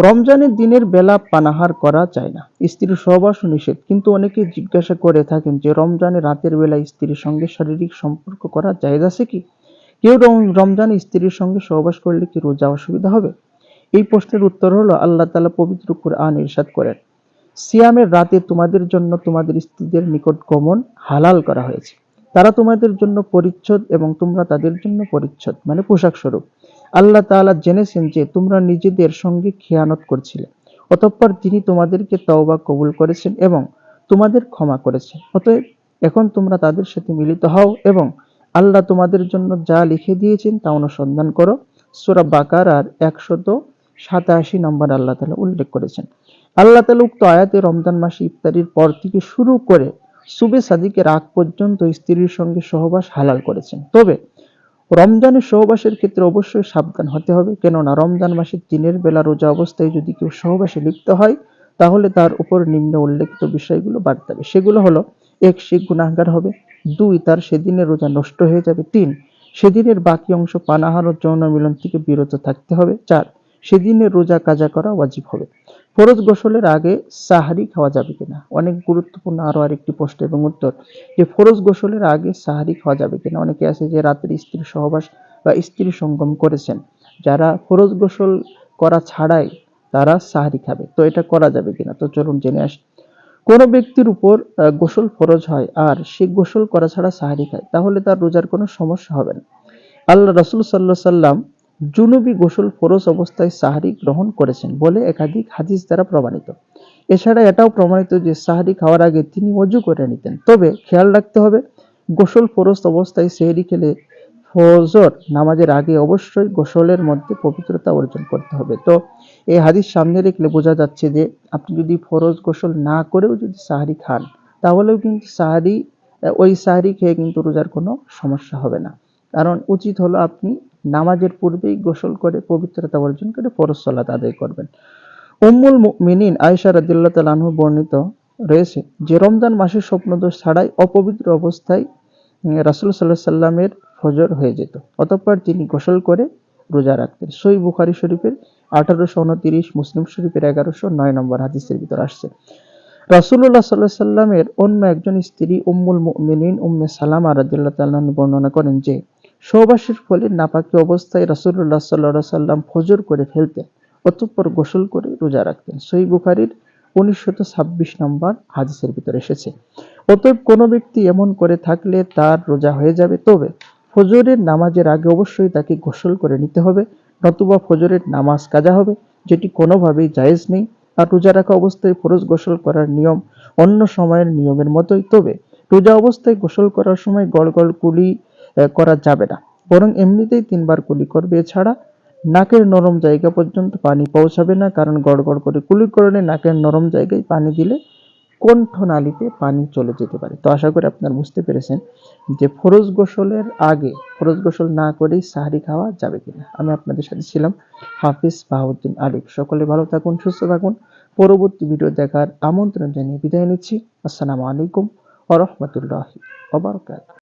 রমজানের দিনের বেলা পানাহার করা যায় না। স্ত্রীর সহবাস নিষেধ। কিন্তু অনেকে জিজ্ঞাসা করে থাকেন যে, রমজানের রাতের বেলা স্ত্রীর সঙ্গে শারীরিক সম্পর্ক করা জায়েজ আছে কি? কেউ রম- রমজানে স্ত্রীর সঙ্গে সহবাস করলে কি রোজা অসুবিধা হবে? এই প্রশ্নের উত্তর হলো, আল্লাহ তাআলা পবিত্র কুরআন ইরশাদ করেন। সিয়ামের রাতে তোমাদের জন্য তোমাদের স্ত্রীদের নিকট গমন হালাল করা হয়েছে। তারা তোমাদের জন্য পরিচ্ছদ এবং তোমরা তাদের জন্য পরিচ্ছদ মানে পোশাক স্বরূপ আল্লাহ তাআলা জেনেছেন যে তোমরা নিজেদের সঙ্গে খেয়ানত করছিলে। অতঃপর তিনি তোমাদেরকে তওবা কবুল করেছেন এবং তোমাদের ক্ষমা করেছেন। অতএব এখন তোমরা তাদের সাথে মিলিত হও এবং আল্লাহ তোমাদের জন্য যা লিখে দিয়েছেন তা অনুসন্ধান করো। সুরা বাকার আর একশত সাতাশি নম্বর আল্লাহ তাআলা উল্লেখ করেছেন। আল্লাহ তাআলা উক্ত আয়াতে রমজান মাসে ইফতারির পর থেকে শুরু করে সুবে সাদিকের আগ পর্যন্ত স্ত্রীর সঙ্গে সহবাস হালাল করেছেন। তবে রমজানের সহবাসের ক্ষেত্রে অবশ্যই সাবধান হতে হবে। কেননা রমজান মাসের দিনের বেলা রোজা অবস্থায় যদি কেউ সহবাসে লিপ্ত হয়, তাহলে তার উপর নিম্ন উল্লেখিত বিষয়গুলো বাড়তে হবে সেগুলো হলো, এক, সে গুণাহার হবে। দুই, তার সেদিনের রোজা নষ্ট হয়ে যাবে। তিন, সেদিনের বাকি অংশ পানাহার ও যৌন মিলন থেকে বিরত থাকতে হবে। চার সেদিনের রোজা কাজা করা ওয়াজিব হবে। ফরজ গোসলের আগে সাহারি খাওয়া যাবে কিনা? অনেক গুরুত্বপূর্ণ আরও আরেকটি প্রশ্ন এবং উত্তর, যে ফরজ গোসলের আগে সাহারি খাওয়া যাবে কিনা? অনেকে আছে যে রাত্রে স্ত্রী সহবাস বা স্ত্রী সঙ্গম করেছেন। যারা ফরজ গোসল করা ছাড়াই তারা সাহারি খাবে। তো এটা করা যাবে কিনা? তো চলুন জেনে আসি। কোনো ব্যক্তির উপর গোসল ফরজ হয় আর সে গোসল করা ছাড়া সাহারি খায়, তাহলে তার রোজার কোনো সমস্যা হবে না। আল্লাহ রসুল সাল্লাহ সাল্লাম জুনুবি গোসল ফরজ অবস্থায় সাহারি গ্রহণ করেছেন বলে একাধিক হাদিস দ্বারা প্রমাণিত। এছাড়া এটাও প্রমাণিত যে সাহারি খাওয়ার আগে তিনি অজু করে নিতেন। তবে খেয়াল রাখতে হবে, গোসল ফরজ অবস্থায় সেহরি খেলে ফজর নামাজের আগে অবশ্যই গোসলের মধ্যে পবিত্রতা অর্জন করতে হবে। তো এই হাদিস সামনে রেখলে বোঝা যাচ্ছে যে আপনি যদি ফরজ গোসল না করেও যদি সাহারি খান, তাহলেও কিন্তু সাহারি, ওই সাহারি খেয়ে কিন্তু রোজার কোনো সমস্যা হবে না। কারণ উচিত হলো আপনি নামাজের পূর্বেই গোসল করে পবিত্রতা অর্জন করে ফরজ সালাত আদায় করবেন। উম্মুল মুমিনিন আয়েশা রাদিয়াল্লাহু তাআলা আনহু বর্ণিত রয়েছে যে, রমজান মাসের স্বপ্নদোষ ছাড়াই অপবিত্র অবস্থায় রাসূল আলাইহি সাল্লামের ফজর হয়ে যেত। অতঃপর তিনি গোসল করে রোজা রাখতেন। সই বুখারী শরীফের আঠারোশো উনতিরিশ, মুসলিম শরীফের এগারোশো নয় নম্বর হাদিসের ভিতর আসছে। রাসূলুল্লাহ সাল্লাহ সাল্লামের অন্য একজন স্ত্রী উম্মুল মুমিনিন উম্মে সালামা রাদিয়াল্লাহু তাআলা আনহা বর্ণনা করেন যে সহবাসের ফলে নাপাকি অবস্থায় রাসূলুল্লাহ সাল্লাহ সাল্লাম ফজর করে ফেলতেন, অতঃপর গোসল করে রোজা রাখতেন। সই বুখারীর উনিশশত ছাব্বিশ নম্বর হাদিসের ভিতরে এসেছে, অতএব কোনো ব্যক্তি এমন করে থাকলে তার রোজা হয়ে যাবে। তবে ফজরের নামাজের আগে অবশ্যই তাকে গোসল করে নিতে হবে, নতুবা ফজরের নামাজ কাজা হবে, যেটি কোনোভাবেই জায়েজ নেই। আর রোজা রাখা অবস্থায় ফরজ গোসল করার নিয়ম অন্য সময়ের নিয়মের মতোই। তবে রোজা অবস্থায় গোসল করার সময় গড় গড় কুলি করা যাবে না। বরং এমনিতেই তিনবার কুলি করবে। এছাড়া নাকের নরম জায়গা পর্যন্ত পানি পৌঁছাবে না, কারণ গড় গড় করে কুলি করলে নাকের নরম জায়গায় পানি দিলে কণ্ঠনালীতে পানি চলে যেতে পারে। তো আশা করি আপনারা বুঝতে পেরেছেন যে ফরজ গোসলের আগে, ফরজ গোসল না করেই সাহারি খাওয়া যাবে কিনা। আমি আপনাদের সাথে ছিলাম হাফিজ বাহাউদ্দিন আলিফ। সকলে ভালো থাকুন, সুস্থ থাকুন। পরবর্তী ভিডিও দেখার আমন্ত্রণ জানিয়ে বিদায় নিচ্ছি। আসসালামু আলাইকুম ওয়া রাহমাতুল্লাহি ওয়া বারাকাতুহু।